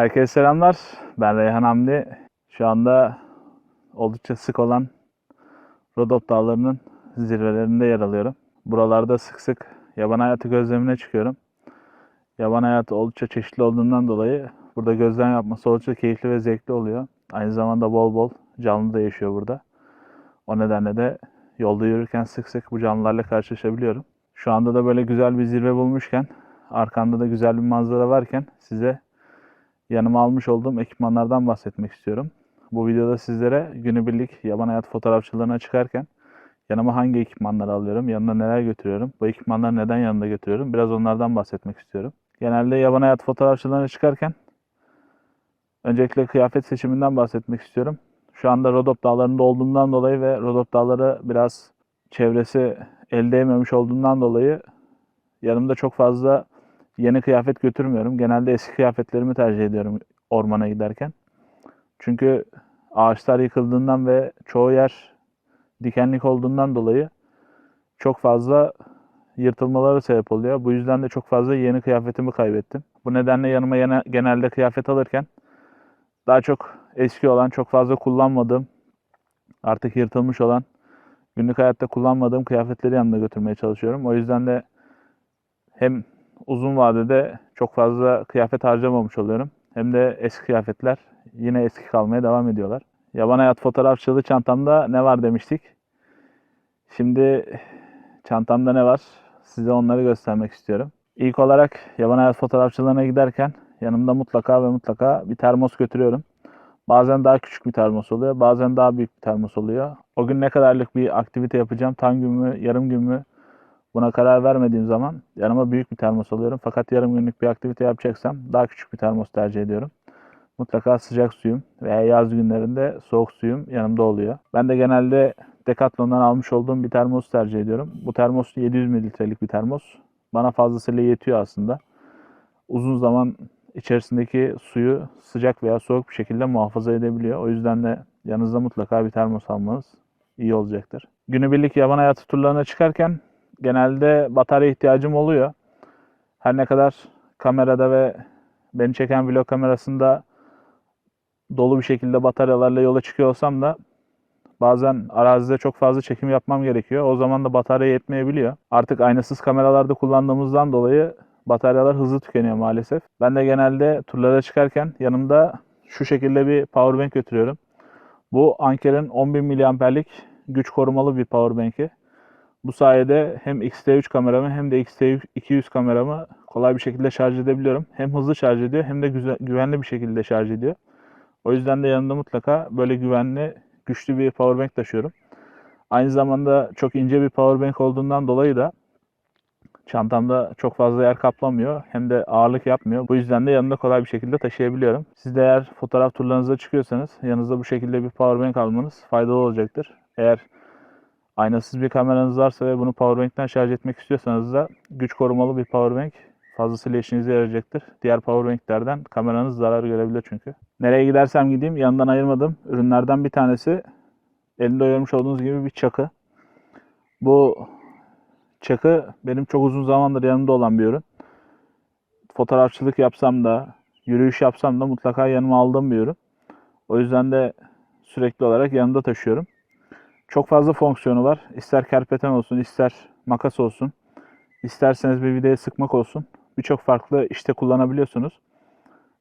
Herkese selamlar. Ben Reyhan Hamdi. Şu anda oldukça sık olan Rodop Dağları'nın zirvelerinde yer alıyorum. Buralarda sık sık yaban hayatı gözlemine çıkıyorum. Yaban hayatı oldukça çeşitli olduğundan dolayı burada gözlem yapması oldukça keyifli ve zevkli oluyor. Aynı zamanda bol bol canlı da yaşıyor burada. O nedenle de yolda yürürken sık sık bu canlılarla karşılaşabiliyorum. Şu anda da böyle güzel bir zirve bulmuşken, arkamda da güzel bir manzara varken size yanıma almış olduğum ekipmanlardan bahsetmek istiyorum. Bu videoda sizlere günübirlik yaban hayat fotoğrafçılığına çıkarken yanıma hangi ekipmanları alıyorum, yanına neler götürüyorum, bu ekipmanları neden yanında götürüyorum biraz onlardan bahsetmek istiyorum. Genelde yaban hayat fotoğrafçılığına çıkarken öncelikle kıyafet seçiminden bahsetmek istiyorum. Şu anda Rodop Dağları'nda olduğumdan dolayı ve Rodop Dağları biraz çevresi el değmemiş olduğundan dolayı yanımda çok fazla yeni kıyafet götürmüyorum. Genelde eski kıyafetlerimi tercih ediyorum ormana giderken. Çünkü ağaçlar yıkıldığından ve çoğu yer dikenlik olduğundan dolayı çok fazla yırtılmalara sebep oluyor. Bu yüzden de çok fazla yeni kıyafetimi kaybettim. Bu nedenle yanıma yine- genelde kıyafet alırken daha çok eski olan, çok fazla kullanmadığım, artık yırtılmış olan, günlük hayatta kullanmadığım kıyafetleri yanımda götürmeye çalışıyorum. O yüzden de hem uzun vadede çok fazla kıyafet harcamamış oluyorum. Hem de eski kıyafetler yine eski kalmaya devam ediyorlar. Yaban hayat fotoğrafçılığı çantamda ne var demiştik. Şimdi çantamda ne var? Size onları göstermek istiyorum. İlk olarak yaban hayat fotoğrafçılığına giderken yanımda mutlaka ve mutlaka bir termos götürüyorum. Bazen daha küçük bir termos oluyor, bazen daha büyük bir termos oluyor. O gün ne kadarlık bir aktivite yapacağım, tam gün mü, yarım gün mü buna karar vermediğim zaman yanıma büyük bir termos alıyorum. Fakat yarım günlük bir aktivite yapacaksam daha küçük bir termos tercih ediyorum. Mutlaka sıcak suyum veya yaz günlerinde soğuk suyum yanımda oluyor. Ben de genelde Decathlon'dan almış olduğum bir termos tercih ediyorum. Bu termos 700 mililitrelik bir termos. Bana fazlasıyla yetiyor aslında. Uzun zaman içerisindeki suyu sıcak veya soğuk bir şekilde muhafaza edebiliyor. O yüzden de yanınızda mutlaka bir termos almanız iyi olacaktır. Günübirlik yaban hayatı turlarına çıkarken genelde batarya ihtiyacım oluyor. Her ne kadar kamerada ve beni çeken vlog kamerasında dolu bir şekilde bataryalarla yola çıkıyor olsam da bazen arazide çok fazla çekim yapmam gerekiyor. O zaman da batarya yetmeyebiliyor. Artık aynasız kameralarda kullandığımızdan dolayı bataryalar hızlı tükeniyor maalesef. Ben de genelde turlara çıkarken yanımda şu şekilde bir powerbank götürüyorum. Bu Anker'in 10.000 miliamperlik güç korumalı bir powerbank'i. Bu sayede hem X-T3 kameramı hem de X-T200 kameramı kolay bir şekilde şarj edebiliyorum. Hem hızlı şarj ediyor hem de güzel, güvenli bir şekilde şarj ediyor. O yüzden de yanımda mutlaka böyle güvenli, güçlü bir powerbank taşıyorum. Aynı zamanda çok ince bir powerbank olduğundan dolayı da çantamda çok fazla yer kaplamıyor hem de ağırlık yapmıyor. Bu yüzden de yanımda kolay bir şekilde taşıyabiliyorum. Siz de eğer fotoğraf turlarınıza çıkıyorsanız yanınızda bu şekilde bir powerbank almanız faydalı olacaktır. Eğer aynasız bir kameranız varsa ve bunu powerbank'ten şarj etmek istiyorsanız da güç korumalı bir powerbank fazlasıyla işinize yarayacaktır. Diğer powerbank'lerden kameranız zarar görebilir çünkü. Nereye gidersem gideyim yanından ayırmadığım ürünlerden bir tanesi elinde görmüş olduğunuz gibi bir çakı. Bu çakı benim çok uzun zamandır yanımda olan bir ürün. Fotoğrafçılık yapsam da, yürüyüş yapsam da mutlaka yanıma aldığım bir ürün. O yüzden de sürekli olarak yanımda taşıyorum. Çok fazla fonksiyonu var. İster kerpeten olsun, ister makas olsun, isterseniz bir vidaya sıkmak olsun. Birçok farklı işte kullanabiliyorsunuz.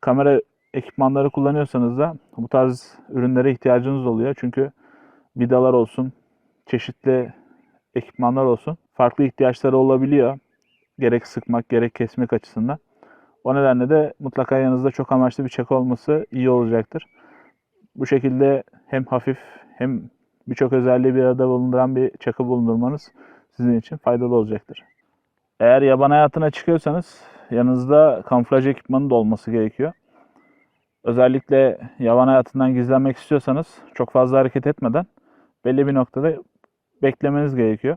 Kamera ekipmanları kullanıyorsanız da bu tarz ürünlere ihtiyacınız oluyor. Çünkü vidalar olsun, çeşitli ekipmanlar olsun. Farklı ihtiyaçları olabiliyor. Gerek sıkmak, gerek kesmek açısından. O nedenle de mutlaka yanınızda çok amaçlı bir çakı olması iyi olacaktır. Bu şekilde hem hafif hem birçok özelliği bir arada bulunduran bir çakı bulundurmanız sizin için faydalı olacaktır. Eğer yaban hayatına çıkıyorsanız yanınızda kamuflaj ekipmanı da olması gerekiyor. Özellikle yaban hayatından gizlenmek istiyorsanız çok fazla hareket etmeden belli bir noktada beklemeniz gerekiyor.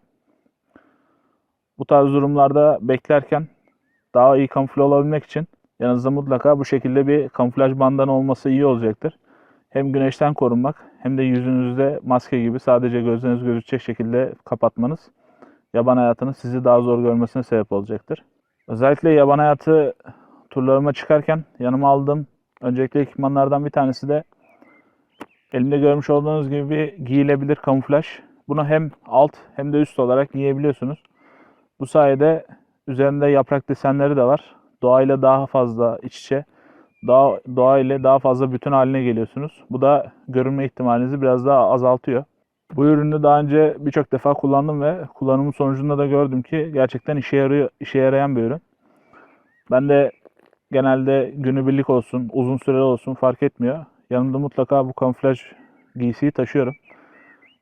Bu tarz durumlarda beklerken daha iyi kamufle olabilmek için yanınızda mutlaka bu şekilde bir kamuflaj bandana olması iyi olacaktır. Hem güneşten korunmak hem de yüzünüzde maske gibi sadece gözleriniz gözükecek şekilde kapatmanız yaban hayatının sizi daha zor görmesine sebep olacaktır. Özellikle yaban hayatı turlarıma çıkarken yanıma aldığım Öncelikle ekipmanlardan bir tanesi de elimde görmüş olduğunuz gibi bir giyilebilir kamuflaj. Bunu hem alt hem de üst olarak giyebiliyorsunuz. Bu sayede üzerinde yaprak desenleri de var. Doğayla daha fazla iç içe, doğa, doğa ile daha fazla bütün haline geliyorsunuz. Bu da görünme ihtimalinizi biraz daha azaltıyor. Bu ürünü daha önce birçok defa kullandım ve kullanımın sonucunda da gördüm ki gerçekten işe yarıyor, işe yarayan bir ürün. Ben de genelde günübirlik olsun, uzun süreli olsun fark etmiyor. Yanımda mutlaka bu kamuflaj giysiyi taşıyorum.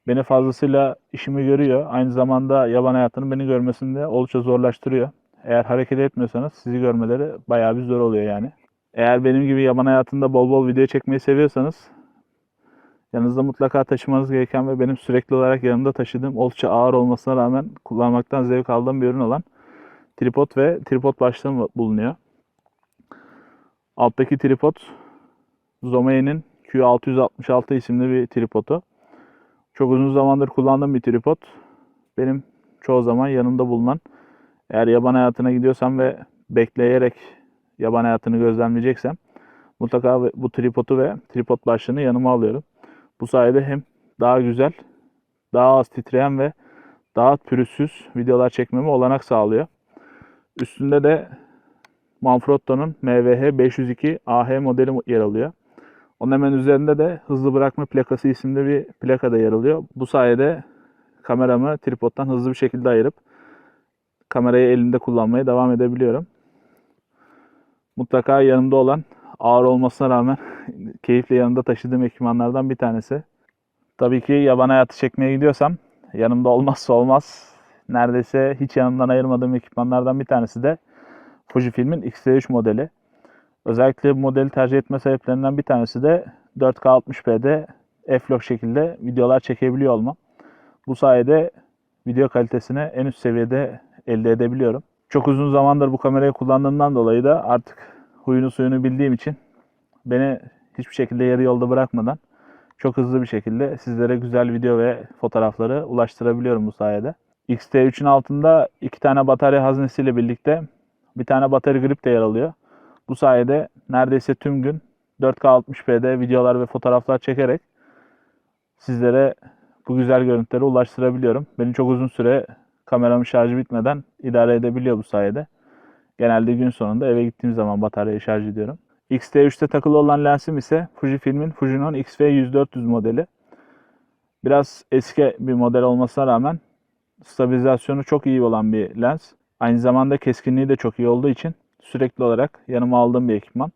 Beni fazlasıyla işimi görüyor. Aynı zamanda yaban hayatının beni görmesini de oldukça zorlaştırıyor. Eğer hareket etmiyorsanız sizi görmeleri bayağı bir zor oluyor yani. Eğer benim gibi yaban hayatında bol bol video çekmeyi seviyorsanız yanınızda mutlaka taşımanız gereken ve benim sürekli olarak yanımda taşıdığım oldukça ağır olmasına rağmen kullanmaktan zevk aldığım bir ürün olan tripod ve tripod başlığı bulunuyor. Alttaki tripod Zomea'nın Q666 isimli bir tripodu. Çok uzun zamandır kullandığım bir tripod. Benim çoğu zaman yanımda bulunan eğer yaban hayatına gidiyorsam ve bekleyerek yaban hayatını gözlemleyeceksem mutlaka bu tripodu ve tripod başlığını yanıma alıyorum. Bu sayede hem daha güzel, daha az titreyen ve daha pürüzsüz videolar çekmeme olanak sağlıyor. Üstünde de Manfrotto'nun MVH 502 AH modeli yer alıyor. Onun hemen üzerinde de hızlı bırakma plakası isimli bir plaka da yer alıyor. Bu sayede kameramı tripodtan hızlı bir şekilde ayırıp kamerayı elimde kullanmaya devam edebiliyorum. Mutlaka yanımda olan ağır olmasına rağmen keyifle yanımda taşıdığım ekipmanlardan bir tanesi. Tabii ki yaban hayatı çekmeye gidiyorsam yanımda olmazsa olmaz neredeyse hiç yanımdan ayırmadığım ekipmanlardan bir tanesi de Fujifilm'in X-T3 modeli. Özellikle bu modeli tercih etme sebeplerinden bir tanesi de 4K 60p'de f-log şekilde videolar çekebiliyor olmam. Bu sayede video kalitesini en üst seviyede elde edebiliyorum. Çok uzun zamandır bu kamerayı kullandığımdan dolayı da artık huyunu suyunu bildiğim için beni hiçbir şekilde yarı yolda bırakmadan çok hızlı bir şekilde sizlere güzel video ve fotoğrafları ulaştırabiliyorum bu sayede. X-T3'ün altında iki tane batarya haznesiyle birlikte bir tane batarya grip de yer alıyor. Bu sayede neredeyse tüm gün 4K 60p'de videolar ve fotoğraflar çekerek sizlere bu güzel görüntüleri ulaştırabiliyorum. Beni çok uzun süre kameramın şarjı bitmeden idare edebiliyor bu sayede. Genelde gün sonunda eve gittiğim zaman bataryayı şarj ediyorum. X-T3'te takılı olan lensim ise Fujifilm'in Fujinon X-V10400 modeli. Biraz eski bir model olmasına rağmen stabilizasyonu çok iyi olan bir lens. Aynı zamanda keskinliği de çok iyi olduğu için sürekli olarak yanıma aldığım bir ekipman.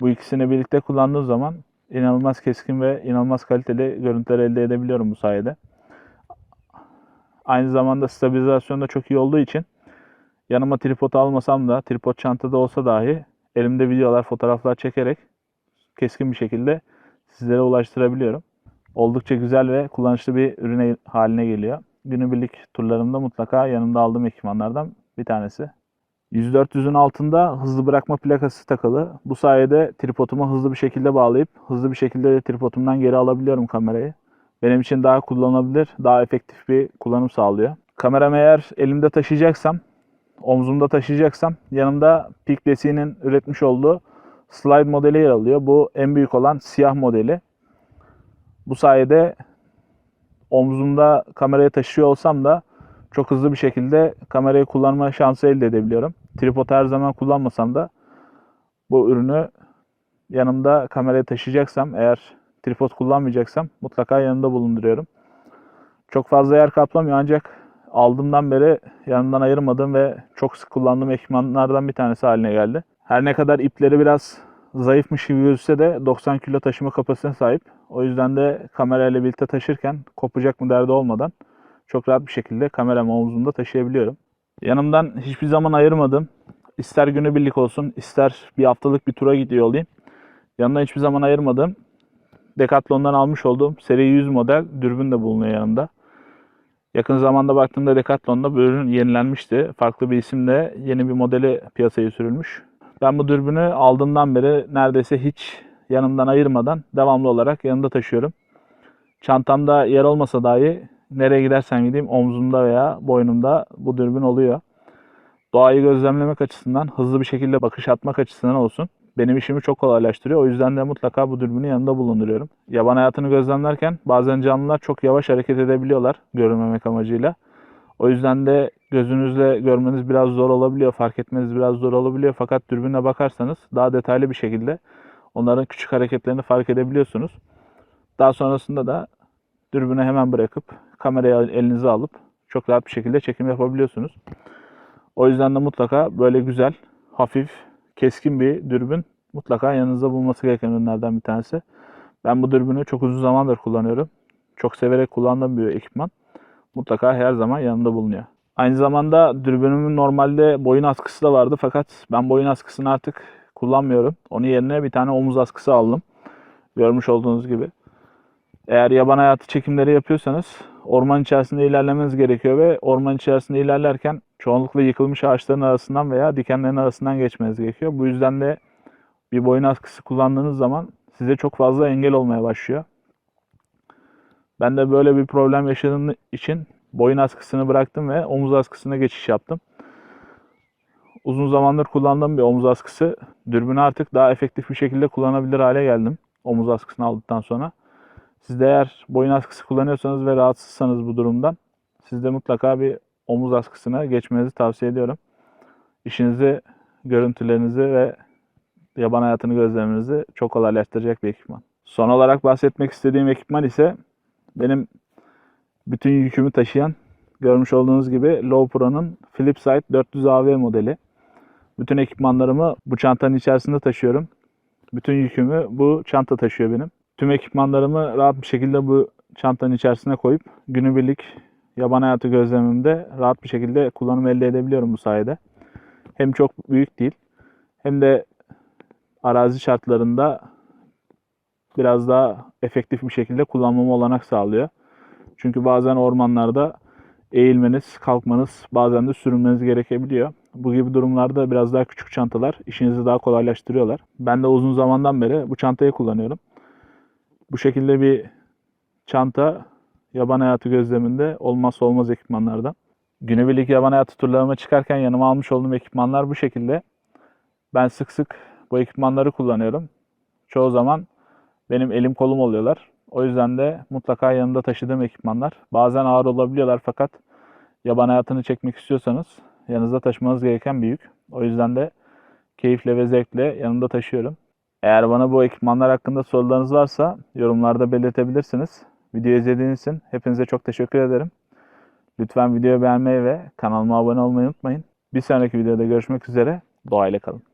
Bu ikisini birlikte kullandığım zaman inanılmaz keskin ve inanılmaz kaliteli görüntüler elde edebiliyorum bu sayede. Aynı zamanda stabilizasyon da çok iyi olduğu için yanıma tripod almasam da tripod çantada olsa dahi elimde videolar, fotoğraflar çekerek keskin bir şekilde sizlere ulaştırabiliyorum. Oldukça güzel ve kullanışlı bir ürüne haline geliyor. Günübirlik turlarımda mutlaka yanımda aldığım ekipmanlardan bir tanesi. 104'ün altında hızlı bırakma plakası takılı. Bu sayede tripoduma hızlı bir şekilde bağlayıp hızlı bir şekilde de tripodumdan geri alabiliyorum kamerayı. Benim için daha kullanılabilir, daha efektif bir kullanım sağlıyor. Kameramı eğer elimde taşıyacaksam, omzumda taşıyacaksam yanımda Peak Desi'nin üretmiş olduğu slide modeli yer alıyor. Bu en büyük olan siyah modeli. Bu sayede omzumda kamerayı taşıyor olsam da çok hızlı bir şekilde kamerayı kullanma şansı elde edebiliyorum. Tripod her zaman kullanmasam da bu ürünü yanımda kamerayı taşıyacaksam eğer tripod kullanmayacaksam mutlaka yanımda bulunduruyorum. Çok fazla yer kaplamıyor ancak aldığımdan beri yanımdan ayırmadığım ve çok sık kullandığım ekipmanlardan bir tanesi haline geldi. Her ne kadar ipleri biraz zayıfmış gibi gözükse de 90 kilo taşıma kapasitesine sahip. O yüzden de kamerayla birlikte taşırken kopacak mı derdi olmadan çok rahat bir şekilde kameramı omzumda taşıyabiliyorum. Yanımdan hiçbir zaman ayırmadım. İster günübirlik olsun, ister bir haftalık bir tura gidiyor olayım. Yanımdan hiçbir zaman ayırmadım. Decathlon'dan almış olduğum seri 100 model dürbün de bulunuyor yanımda. Yakın zamanda baktığımda Decathlon'da bu ürün yenilenmişti. Farklı bir isimle yeni bir modeli piyasaya sürülmüş. Ben bu dürbünü aldığımdan beri neredeyse hiç yanımdan ayırmadan devamlı olarak yanımda taşıyorum. Çantamda yer olmasa dahi nereye gidersen gideyim omzumda veya boynumda bu dürbün oluyor. Doğayı gözlemlemek açısından, hızlı bir şekilde bakış atmak açısından olsun. Benim işimi çok kolaylaştırıyor. O yüzden de mutlaka bu dürbünü yanında bulunduruyorum. Yaban hayatını gözlemlerken bazen canlılar çok yavaş hareket edebiliyorlar görünmemek amacıyla. O yüzden de gözünüzle görmeniz biraz zor olabiliyor, fark etmeniz biraz zor olabiliyor. Fakat dürbünle bakarsanız daha detaylı bir şekilde onların küçük hareketlerini fark edebiliyorsunuz. Daha sonrasında da dürbünü hemen bırakıp kamerayı elinize alıp çok rahat bir şekilde çekim yapabiliyorsunuz. O yüzden de mutlaka böyle güzel, hafif, keskin bir dürbün mutlaka yanınızda bulunması gereken ürünlerden bir tanesi. Ben bu dürbünü çok uzun zamandır kullanıyorum. Çok severek kullandığım bir ekipman. Mutlaka her zaman yanında bulunuyor. Aynı zamanda dürbünümün normalde boyun askısı da vardı fakat ben boyun askısını artık kullanmıyorum. Onun yerine bir tane omuz askısı aldım. Görmüş olduğunuz gibi. Eğer yaban hayatı çekimleri yapıyorsanız orman içerisinde ilerlemeniz gerekiyor ve orman içerisinde ilerlerken çoğunlukla yıkılmış ağaçların arasından veya dikenlerin arasından geçmeniz gerekiyor. Bu yüzden de bir boyun askısı kullandığınız zaman size çok fazla engel olmaya başlıyor. Ben de böyle bir problem yaşadığım için boyun askısını bıraktım ve omuz askısına geçiş yaptım. Uzun zamandır kullandığım bir omuz askısı. Dürbünü artık daha efektif bir şekilde kullanabilir hale geldim. Omuz askısını aldıktan sonra. Siz de eğer boyun askısı kullanıyorsanız ve rahatsızsanız bu durumdan siz de mutlaka bir omuz askısına geçmenizi tavsiye ediyorum. İşinizi, görüntülerinizi ve yaban hayatını gözlemenizi çok kolaylaştıracak bir ekipman. Son olarak bahsetmek istediğim ekipman ise benim bütün yükümü taşıyan görmüş olduğunuz gibi Low Pro'nun Flipside 400 AV modeli. Bütün ekipmanlarımı bu çantanın içerisinde taşıyorum. Bütün yükümü bu çanta taşıyor benim. Tüm ekipmanlarımı rahat bir şekilde bu çantanın içerisine koyup günübirlik yaban hayatı gözlemimde rahat bir şekilde kullanım elde edebiliyorum bu sayede. Hem çok büyük değil hem de arazi şartlarında biraz daha efektif bir şekilde kullanmama olanak sağlıyor. Çünkü bazen ormanlarda eğilmeniz, kalkmanız, bazen de sürünmeniz gerekebiliyor. Bu gibi durumlarda biraz daha küçük çantalar işinizi daha kolaylaştırıyorlar. Ben de uzun zamandan beri bu çantayı kullanıyorum. Bu şekilde bir çanta yaban hayatı gözleminde olmazsa olmaz ekipmanlardan. Günübirlik yaban hayatı turlarıma çıkarken yanıma almış olduğum ekipmanlar bu şekilde. Ben sık sık bu ekipmanları kullanıyorum. Çoğu zaman benim elim kolum oluyorlar. O yüzden de mutlaka yanımda taşıdığım ekipmanlar. Bazen ağır olabiliyorlar fakat yaban hayatını çekmek istiyorsanız yanınızda taşımanız gereken bir yük. O yüzden de keyifle ve zevkle yanımda taşıyorum. Eğer bana bu ekipmanlar hakkında sorularınız varsa yorumlarda belirtebilirsiniz. Videoyu izlediğiniz için hepinize çok teşekkür ederim. Lütfen videoyu beğenmeyi ve kanalıma abone olmayı unutmayın. Bir sonraki videoda görüşmek üzere. Doğayla kalın.